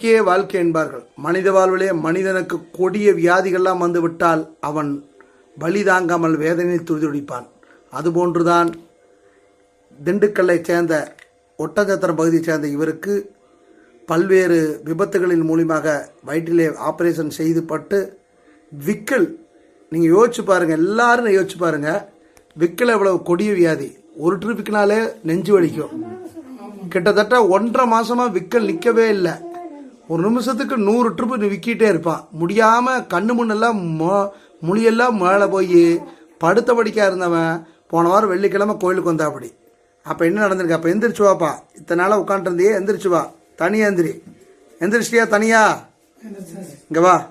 வாழ்க்கையே வாழ்க்கை என்பார்கள். மனித வாழ்விலே மனிதனுக்கு கொடிய வியாதிகள்லாம் வந்துவிட்டால் அவன் வலி தாங்காமல் வேதனையில் துடிதுடிப்பான் அதுபோன்றுதான் திண்டுக்கல்லைச் சேர்ந்த ஒட்டஞ்சத்திரம் பகுதியைச் சேர்ந்த இவருக்கு பல்வேறு விபத்துகளின் மூலியமாக வயிற்றிலே ஆப்ரேஷன் செய்துப்பட்டு விக்கல் நீங்கள் யோசிச்சு பாருங்கள் எல்லாரும் யோசிச்சு பாருங்கள் விக்கல் எவ்வளவு கொடிய வியாதி. ஒரு ட்ரிப்புக்குனாலே நெஞ்சு வலிக்கும். கிட்டத்தட்ட ஒன்றரை மாசமா விக்கல் நிற்கவே இல்லை. ஒரு நிமிஷத்துக்கு நூறு ட்ரிப்பு விக்கிட்டே இருப்பான் முடியாம கண்ணு முன்னெல்லாம் மொ- முழியெல்லாம் மேலே போய் படுத்தபடிக்கா இருந்தவன் போன வாரம் வெள்ளிக்கிழமை கோயிலுக்கு வந்தாப்படி. அப்போ என்ன நடந்திருக்கு? அப்போ எந்திரிச்சு வாப்பா. இத்தனை நாளாக உட்காந்துருந்தியே எந்திரிச்சு வா. தனியா எந்திரி. எந்திரிச்சிட்டியா தனியா? இங்க வா.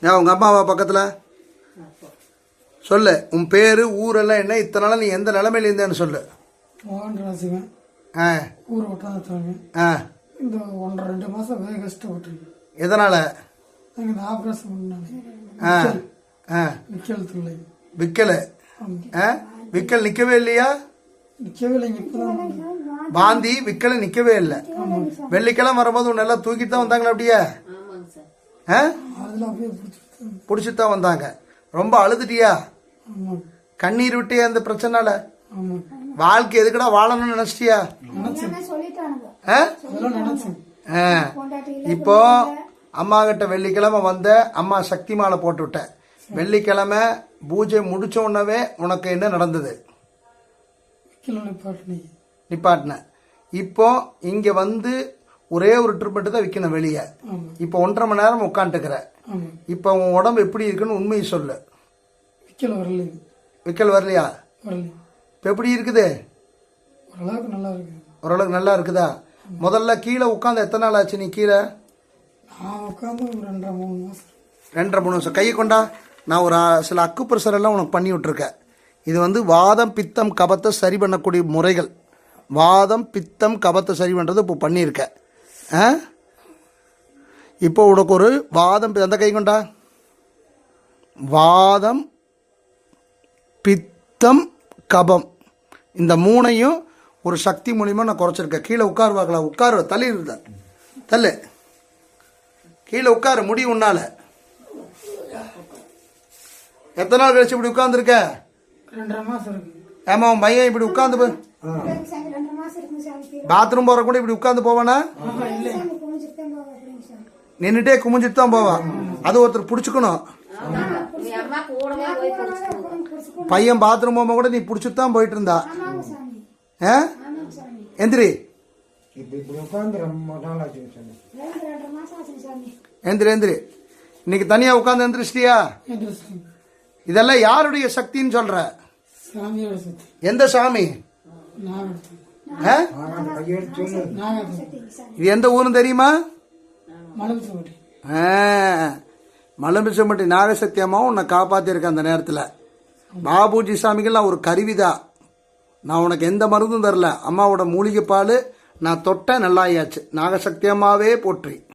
ஏன் உங்க அம்மாவா பக்கத்தில். சொல்லு உன் பேரு ஊரெல்லாம் என்ன? இத்தனை நாளா நீ எந்த நிலைமையில இருந்தேன்னு சொல்லு. ஆ. ஊர் ஆ. இந்த ஒன்றரை ரெண்டு மாதம் வேக கஷ்டப்பட்டுருக்கு எதனால்? நாங்கள் இந்த ஆப்ரேஷன் பண்ணாங்க ஆ ஆ. நிக்கல் துளை விக்கல. ஆ விக்கல் நிற்கவே இல்லையா? நிற்கவே இல்லைங்க இப்போதான் வாந்தி விக்கல நிற்கவே இல்லை. வெள்ளிக்கிழமை வரும்போது உன்னை எல்லாம் தூக்கிட்டு தான் வந்தாங்களா அப்படியே? ஆ? அப்படியே பிடிச்சிட்டு தான் வந்தாங்க. ரொம்ப அழுதுட்டியா? கண்ணீர் விட்டியா அந்த பிரச்சனால வாழ்க்கை எதுக்குடா வாழணும்னு நினைச்சிட்டியா? இப்போ அம்மா கிட்ட வெள்ளிக்கிழமை வந்த அம்மா சக்தி மாலை போட்டு விட்டேன் வெள்ளிக்கிழமை பூஜை முடிச்ச உடனே உனக்கு என்ன நடந்தது? நிப்பாட்டினி. இப்போ இங்க வந்து ஒரே ஒரு ட்ரிப் மட்டும் தான் விற்கணும் வெளியே. இப்போ ஒன்றரை மணி நேரம் உட்காந்துட்டுக்கிற ஆமாம் இப்போ உன் உடம்பு எப்படி இருக்குன்னு உண்மையை சொல்லு. விக்கல் வரலைங்க விக்கல் வரலையா? இப்போ எப்படி இருக்குது? ஓரளவுக்கு நல்லா இருக்குது ஓரளவுக்கு நல்லா இருக்குதா? முதல்ல கீழே உட்காந்து எத்தனை நாள் ஆச்சு நீ கீழே? நான் உட்காந்து ஒரு ரெண்டரை மூணு மாதம் ரெண்டரை மூணு வருஷம் கையை கொண்டா. நான் ஒரு சில அக்கு பிரஷர் எல்லாம் உனக்கு பண்ணி விட்டுருக்கேன். இது வந்து வாதம் பித்தம் கபத்தை சரி பண்ணக்கூடிய முறைகள். வாதம் பித்தம் கபத்தை சரி பண்ணுறது இப்போ பண்ணியிருக்கேன். ஆ இப்போ உனக்கு ஒரு வாதம் அந்த கை கொண்டா. வாதம் பித்தம் கபம். இந்த மூணையும் ஒரு சக்தி மூலியமாக நான் குறைச்சிருக்கேன். கீழே உட்காருவாங்களா? உட்காரு தள்ளி இருந்தா தள்ளு. கீழே உட்காரு முடி உன்னால. எத்தனை நாள் கழிச்சு இப்படி இருக்குது ஏமா உன் பையன் இப்படி இருக்குங்க சாமி பாத்ரூம் போற கூட இப்படி உட்காந்து போவானா? நின்றுட்டே குமிஞ்சிட்டு தான் போவான் அது ஒருத்தர் பிடிச்சிக்கணும். பையன் பாத்ரூம் போகும்போது கூட நீ பிடிச்சிட்டு தான் போயிட்டு இருந்தா ஆமாங்க சாமி ஆ ஆமாங்க சாமி எந்திரி. எந்திரி எந்திரி. இன்னைக்கு தனியா உட்காந்து எந்திரிச்சிட்டியா? இதெல்லாம் யாருடைய சக்தின்னு சொல்ற? எந்த சாமி? இது எந்த ஊருன்னு தெரியுமா? மலம்பிசம்பட்டி நாகசக்தி அம்மாவும் உன்னை காப்பாத்திருக்கேன் அந்த நேரத்தில். பாபுஜி சாமிகள்லாம் ஒரு கருவிதான். நான் உனக்கு எந்த மருந்தும் தரல. அம்மாவோட மூலிகை பால் நான் தொட்ட நல்லாயாச்சு. நாகசக்தி அம்மாவே போற்றி.